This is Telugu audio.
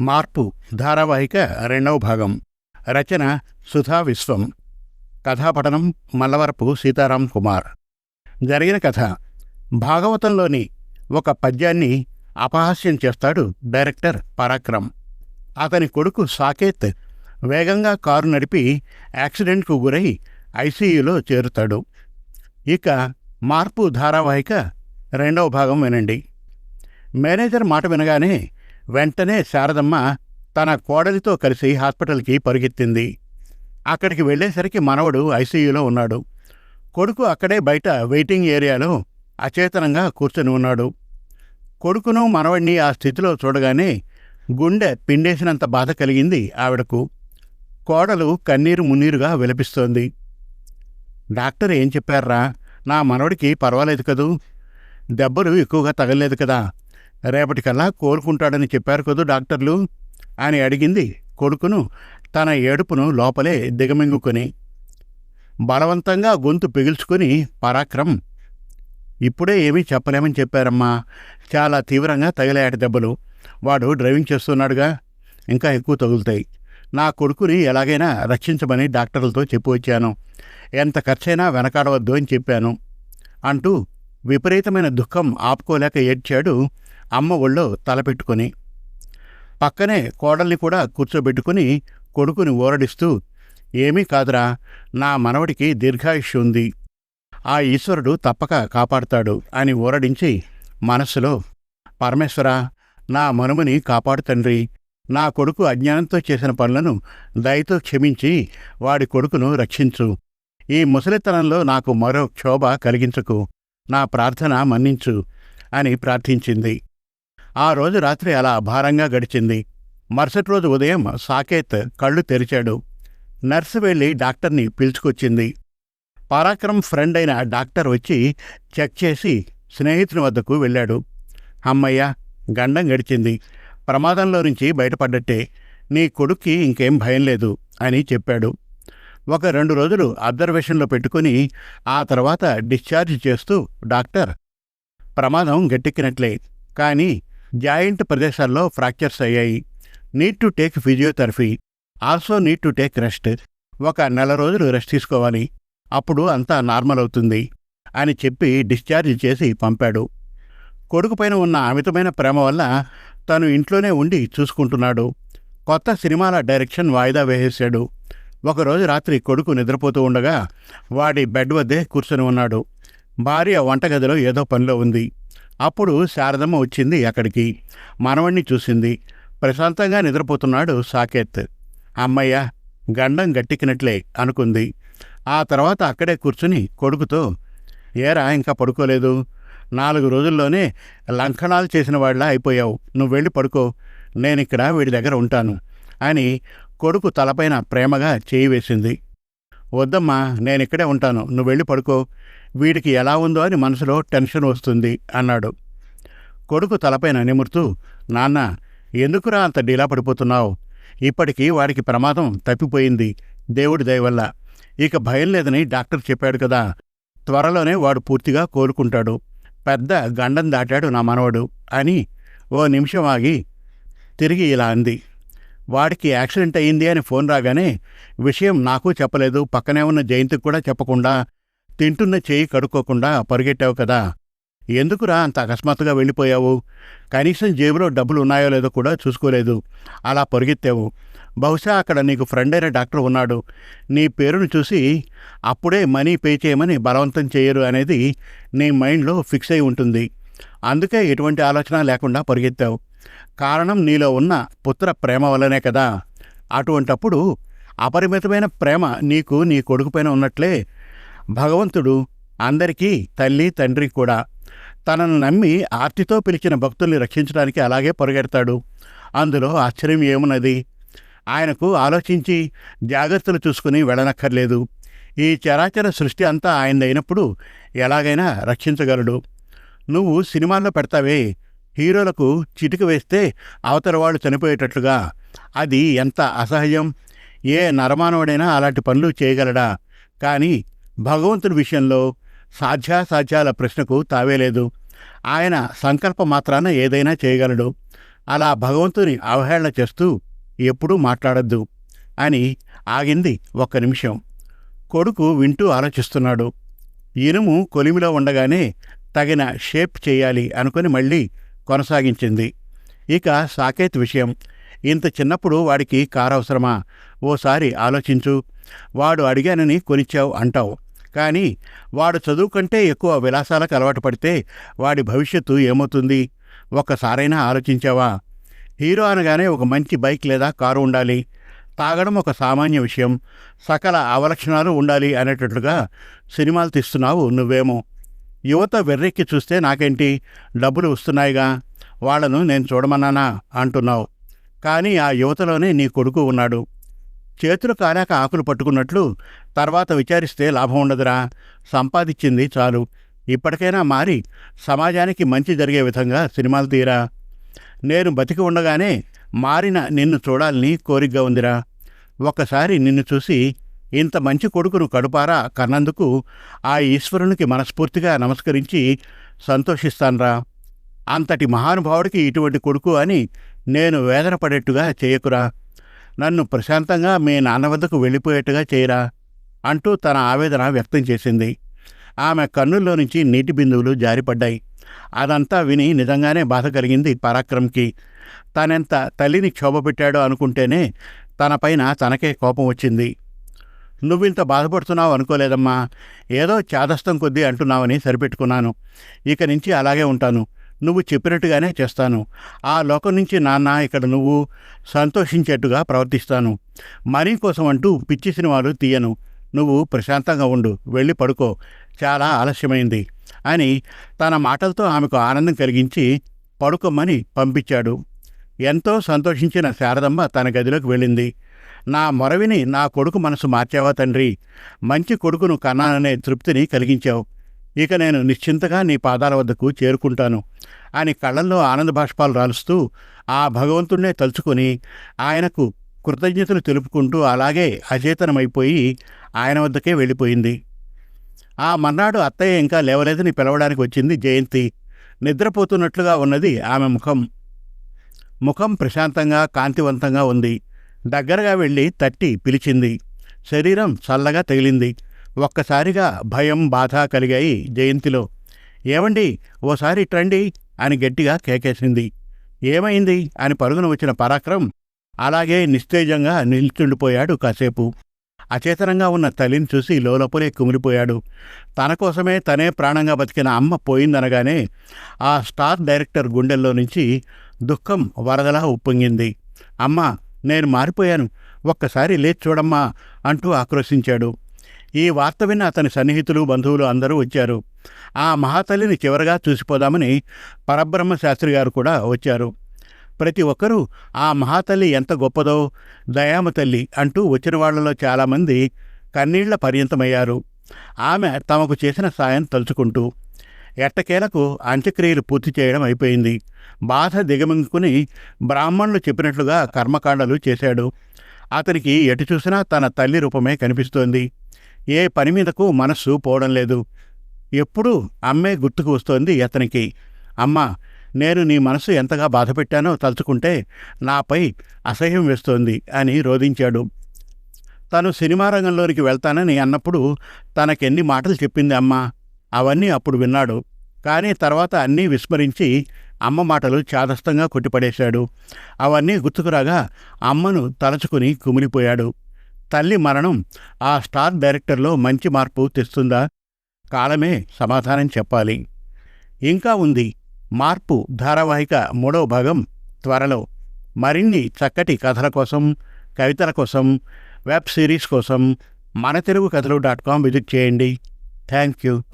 మార్పు ధారావాహిక రెండవ భాగం. రచన సుధా విశ్వం. కథాపఠనం మల్లవరపు సీతారాం కుమార్. జరిగిన కథ. భాగవతంలోని ఒక పద్యాన్ని అపహాస్యం చేస్తాడు డైరెక్టర్ పరాక్రమ్. అతని కొడుకు సాకేత్ వేగంగా కారు నడిపి యాక్సిడెంట్కు గురై ఐసీయూలో చేరుతాడు. ఇక మార్పు ధారావాహిక రెండవ భాగం వినండి. మేనేజర్ మాట వినగానే వెంటనే శారదమ్మ తన కోడలితో కలిసి హాస్పిటల్కి పరుగెత్తింది. అక్కడికి వెళ్ళేసరికి మనవడు ఐసీయూలో ఉన్నాడు. కొడుకు అక్కడే బయట వెయిటింగ్ ఏరియాలో అచేతనంగా కూర్చొని ఉన్నాడు. కొడుకును మనవడిని ఆ స్థితిలో చూడగానే గుండె పిండేసినంత బాధ కలిగింది ఆవిడకు. కోడలు కన్నీరు మున్నీరుగా విలపిస్తోంది. డాక్టర్ ఏం చెప్పారా? నా మనవడికి పర్వాలేదు కదూ? దెబ్బలు ఎక్కువగా తగలేదు కదా. రేపటికల్లా కోలుకుంటాడని చెప్పారు కదూ డాక్టర్లు? అని అడిగింది కొడుకును. తన ఏడుపును లోపలే దిగమింగుకొని బలవంతంగా గొంతు పిగిల్చుకుని పరాక్రమ్ ఇప్పుడే ఏమీ చెప్పలేమని చెప్పారమ్మా. చాలా తీవ్రంగా తగిలాయట దెబ్బలు. వాడు డ్రైవింగ్ చేస్తున్నాడుగా. ఇంకా ఎక్కువ తగులుతాయి. నా కొడుకుని ఎలాగైనా రక్షించమని డాక్టర్లతో చెప్పి వచ్చాను. ఎంత ఖర్చైనా వెనకాడవద్దు అని చెప్పాను అంటూ విపరీతమైన దుఃఖం ఆపుకోలేక ఏడ్చాడు అమ్మ ఒళ్ళో తలపెట్టుకుని పక్కనే కోడల్ని కూడా కూర్చోబెట్టుకుని కొడుకుని ఓరడిస్తూ ఏమీ కాదురా నా మనవడికి దీర్ఘాయుష్య ఉంది. ఆ ఈశ్వరుడు తప్పక కాపాడుతాడు అని ఊరడించి మనస్సులో పరమేశ్వరా నా మనుమని కాపాడు తండ్రి. నా కొడుకు అజ్ఞానంతో చేసిన పనులను దయతో క్షమించి వాడి కొడుకును రక్షించు. ఈ ముసలితనంలో నాకు మరో క్షోభ కలిగించకు. నా ప్రార్థన మన్నించు అని ప్రార్థించింది. ఆ రోజు రాత్రి అలా భారంగా గడిచింది. మరుసటి రోజు ఉదయం సాకేత్ కళ్ళు తెరిచాడు. నర్సు వెళ్ళి డాక్టర్ని పిలుచుకొచ్చింది. పరాక్రమ్ ఫ్రెండ్ అయిన డాక్టర్ వచ్చి చెక్ చేసి స్నేహితుని వద్దకు వెళ్ళాడు. అమ్మయ్య గండం గడిచింది. ప్రమాదంలో నుంచి బయటపడ్డట్టే. నీ కొడుక్కి ఇంకేం భయం లేదు అని చెప్పాడు. ఒక రెండు రోజులు అబ్జర్వేషన్లో పెట్టుకుని ఆ తర్వాత డిశ్చార్జ్ చేస్తూ డాక్టర్ ప్రమాదం గట్టెక్కినట్లే కానీ జాయింట్ ప్రదేశాల్లో ఫ్రాక్చర్స్ అయ్యాయి. Need to take physiotherapy also need to take rest ఒక నెల రోజులు రెస్ట్ తీసుకోవాలి అప్పుడు అంతా నార్మల్ అవుతుంది అని చెప్పి డిశ్చార్జ్ చేసి పంపాడు. కొడుకుపైన ఉన్న అమితమైన ప్రేమ వల్ల తను ఇంట్లోనే ఉండి చూసుకుంటున్నాడు. కొత్త సినిమాల డైరెక్షన్ వాయిదా వేసేశాడు. ఒకరోజు రాత్రి కొడుకు నిద్రపోతూ ఉండగా వాడి బెడ్ వద్దే కూర్చొని ఉన్నాడు. భార్య వంటగదిలో ఏదో పనిలో ఉంది. అప్పుడు శారదమ్మ వచ్చింది అక్కడికి. మనవణ్ణి చూసింది. ప్రశాంతంగా నిద్రపోతున్నాడు సాకేత్. అమ్మయ్య గండం గట్టెక్కినట్లే అనుకుంది. ఆ తర్వాత అక్కడే కూర్చుని కొడుకుతో ఏరా ఇంకా పడుకోలేదు. నాలుగు రోజుల్లోనే లంకణాలు చేసిన వాళ్ళ అయిపోయావు. నువ్వు వెళ్ళి పడుకో. నేనిక్కడ వీడి దగ్గర ఉంటాను అని కొడుకు తలపైన ప్రేమగా చేయి వేసింది. వద్దమ్మా నేనిక్కడే ఉంటాను. నువ్వు వెళ్ళి పడుకో. వీడికి ఎలా ఉందో అని మనసులో టెన్షన్ వస్తుంది అన్నాడు. కొడుకు తలపైన నిమురుతూ నాన్న ఎందుకురా అంత డీలా పడిపోతున్నావు? ఇప్పటికీ వాడికి ప్రమాదం తప్పిపోయింది. దేవుడి దయవల్ల. ఇక భయం లేదని డాక్టర్ చెప్పాడు కదా. త్వరలోనే వాడు పూర్తిగా కోలుకుంటాడు. పెద్ద గండం దాటాడు నా మనవడు అని ఓ నిమిషం ఆగి తిరిగి ఇలా అంది. వాడికి యాక్సిడెంట్ అయ్యింది అని ఫోన్ రాగానే విషయం నాకు చెప్పలేదు. పక్కనే ఉన్న జయంతికి కూడా చెప్పకుండా తింటున్న చేయి కడుక్కోకుండా పరుగెట్టావు కదా. ఎందుకురా అంత అకస్మాత్తుగా వెళ్ళిపోయావు? కనీసం జేబులో డబ్బులు ఉన్నాయో లేదో కూడా చూసుకోలేదు. అలా పరిగెత్తావు. బహుశా అక్కడ నీకు ఫ్రెండ్ అయిన డాక్టర్ ఉన్నాడు. నీ పేరును చూసి అప్పుడే మనీ పే చేయమని బలవంతం చేయరు అనేది నీ మైండ్లో ఫిక్స్ అయి ఉంటుంది. అందుకే ఎటువంటి ఆలోచన లేకుండా పరిగెత్తావు. కారణం నీలో ఉన్న పుత్ర ప్రేమ వల్లనే కదా. అటువంటప్పుడు అపరిమితమైన ప్రేమ నీకు నీ కొడుకుపైన ఉన్నట్లే భగవంతుడు అందరికీ తల్లి తండ్రి కూడా తనను నమ్మి ఆర్తితో పిలిచిన భక్తుల్ని రక్షించడానికి అలాగే పొరగెడతాడు. అందులో ఆశ్చర్యం ఏమున్నది? ఆయనకు ఆలోచించి జాగ్రత్తలు చూసుకుని వెళ్ళనక్కర్లేదు. ఈ చరాచర సృష్టి అంతా ఆయనదైనప్పుడు ఎలాగైనా రక్షించగలడు. నువ్వు సినిమాల్లో పెడతావే. హీరోలకు చిటిక వేస్తే అవతల వాళ్ళు చనిపోయేటట్లుగా. అది ఎంత అసహ్యం? ఏ నరమానవుడైనా అలాంటి పనులు చేయగలడా? కానీ భగవంతుడి విషయంలో సాధ్యాసాధ్యాల ప్రశ్నకు తావేలేదు ఆయన సంకల్ప మాత్రాన ఏదైనా చేయగలడు. అలా భగవంతుని అవహేళన చేస్తూ ఎప్పుడూ మాట్లాడద్దు అని ఆగింది ఒక్క నిమిషం. కొడుకు వింటూ ఆలోచిస్తున్నాడు. ఇనుము కొలిమిలో ఉండగానే తగిన షేప్ చేయాలి అనుకుని మళ్ళీ కొనసాగించింది. ఇక సాకేత్ విషయం ఇంత చిన్నప్పుడు వాడికి కారు అవసరమా ఓసారి ఆలోచించు. వాడు అడిగానని కొనిచ్చావు అంటావు. కానీ వాడు చదువు కంటే ఎక్కువ విలాసాలకు అలవాటు పడితే వాడి భవిష్యత్తు ఏమవుతుంది? ఒక్కసారైనా ఆలోచించావా? హీరో అనగానే ఒక మంచి బైక్ లేదా కారు ఉండాలి. తాగడం ఒక సామాన్య విషయం. సకల అవలక్షణాలు ఉండాలి అనేటట్లుగా సినిమాలు తీస్తున్నావు నువ్వేమో. యువత వెర్రెక్కి చూస్తే నాకేంటి? డబ్బులు వస్తున్నాయిగా. వాళ్ళను నేను చూడమన్నానా? అంటున్నావు. కానీ ఆ యువతలోనే నీ కొడుకు ఉన్నాడు. చేతులు కాలాక ఆకులు పట్టుకున్నట్లు తర్వాత విచారిస్తే లాభం ఉండదురా. సంపాదించింది చాలు. ఇప్పటికైనా మారి సమాజానికి మంచి జరిగే విధంగా సినిమాలు తీరా. నేను బతికి ఉండగానే మారిన నిన్ను చూడాలని కోరికగా ఉందిరా. ఒక్కసారి నిన్ను చూసి ఇంత మంచి కొడుకును కడుపారా కన్నందుకు ఆ ఈశ్వరునికి మనస్ఫూర్తిగా నమస్కరించి సంతోషిస్తాన్రా. అంతటి మహానుభావుడికి ఇటువంటి కొడుకు అని నేను వేదన పడేట్టుగా చేయకురా. నన్ను ప్రశాంతంగా మీ నాన్న వద్దకు వెళ్ళిపోయేట్టుగా చేయరా అంటూ తన ఆవేదన వ్యక్తం చేసింది. ఆమె కన్నుల్లో నుంచి నీటి బిందువులు జారిపడ్డాయి. అదంతా విని నిజంగానే బాధ కలిగింది పరాక్రమ్కి. తనెంత తల్లిని క్షోభపెట్టాడో అనుకుంటేనే తనపైన తనకే కోపం వచ్చింది. నువ్వింత బాధపడుతున్నావు అనుకోలేదమ్మా. ఏదో చాదస్తం కొద్దీ అంటున్నావని సరిపెట్టుకున్నాను. ఇక నుంచి అలాగే ఉంటాను. నువ్వు చెప్పినట్టుగానే చేస్తాను. ఆ లోకం నుంచి నాన్న ఇక్కడ నువ్వు సంతోషించేట్టుగా ప్రవర్తిస్తాను. మరీ కోసం అంటూ పిచ్చి సినిమాలు తీయను. నువ్వు ప్రశాంతంగా ఉండు. వెళ్ళి పడుకో. చాలా ఆలస్యమైంది. అని తన మాటలతో ఆమెకు ఆనందం కలిగించి పడుకోమని పంపించాడు. ఎంతో సంతోషించిన శారదమ్మ తన గదిలోకి వెళ్ళింది. నా మొరవిని నా కొడుకు మనసు మార్చావా తండ్రి? మంచి కొడుకును కన్నాననే తృప్తిని కలిగించావు. ఇక నేను నిశ్చింతగా నీ పాదాల వద్దకు చేరుకుంటాను అని కళ్ళల్లో ఆనంద బాష్పాలు రాలుస్తూ ఆ భగవంతుణ్ణే తలుచుకుని ఆయనకు కృతజ్ఞతలు తెలుపుకుంటూ అలాగే అచేతనమైపోయి ఆయన వద్దకే వెళ్ళిపోయింది. ఆ మర్నాడు అత్తయ్య ఇంకా లేవలేదని పిలవడానికి వచ్చింది జయంతి. నిద్రపోతున్నట్లుగా ఉన్నది ఆమె ముఖం. ముఖం ప్రశాంతంగా కాంతివంతంగా ఉంది. దగ్గరగా వెళ్ళి తట్టి పిలిచింది. శరీరం చల్లగా తగిలింది. ఒక్కసారిగా భయం బాధ కలిగాయి జయంతిలో. ఏమండి ఓసారి ట్రండి అని గట్టిగా కేకేసింది. ఏమైంది? అని పరుగున వచ్చిన పరాక్రమ్ అలాగే నిస్తేజంగా నిల్చుండిపోయాడు కాసేపు. అచేతనంగా ఉన్న తల్లిని చూసి లోలోపలే కుమిలిపోయాడు. తన కోసమే తనే ప్రాణంగా బతికిన అమ్మ పోయిందనగానే ఆ స్టార్ డైరెక్టర్ గుండెల్లో నుంచి దుఃఖం వరదలా ఉప్పొంగింది. అమ్మా నేను మారిపోయాను. ఒక్కసారి లేచి చూడమ్మా అంటూ ఆక్రోశించాడు. ఈ వార్త విన్న అతని సన్నిహితులు బంధువులు అందరూ వచ్చారు. ఆ మహాతల్లిని చివరగా చూసిపోదామని పరబ్రహ్మ శాస్త్రి గారు కూడా వచ్చారు. ప్రతి ఒక్కరూ ఆ మహాతల్లి ఎంత గొప్పదో దయామ తల్లి అంటూ వచ్చిన వాళ్ళలో చాలామంది కన్నీళ్ళ పర్యంతమయ్యారు. ఆమె తమకు చేసిన సాయం తలుచుకుంటూ ఎట్టకేలకు అంత్యక్రియలు పూర్తి చేయడం అయిపోయింది. బాధ దిగమింగుకుని బ్రాహ్మణులు చెప్పినట్లుగా కర్మకాండలు చేశాడు. అతనికి ఎటు చూసినా తన తల్లి రూపమే కనిపిస్తోంది. ఏ పని మీదకు మనస్సు పోవడం లేదు. ఎప్పుడూ అమ్మే గుర్తుకు వస్తోంది అతనికి. అమ్మా నేను నీ మనసు ఎంతగా బాధపెట్టానో తలుచుకుంటే నాపై అసహ్యం వేస్తోంది అని రోధించాడు. తను సినిమా రంగంలోనికి వెళ్తానని అన్నప్పుడు తనకెన్ని మాటలు చెప్పింది అమ్మ? అవన్నీ అప్పుడు విన్నాడు. కానీ తర్వాత అన్నీ విస్మరించి అమ్మ మాటలు చాదస్తంగా కొట్టిపడేశాడు. అవన్నీ గుర్తుకురాగా అమ్మను తలచుకుని కుమిలిపోయాడు. తల్లి మరణం ఆ స్టార్ డైరెక్టర్లో మంచి మార్పు తెస్తుందా? కాలమే సమాధానం చెప్పాలి. ఇంకా ఉంది. మార్పు ధారావాహిక మూడవ భాగం త్వరలో. మరిన్ని చక్కటి కథల కోసం కవితల కోసం వెబ్ సిరీస్ కోసం మన Telugu Kathalu dot com visit చేయండి. Thank you.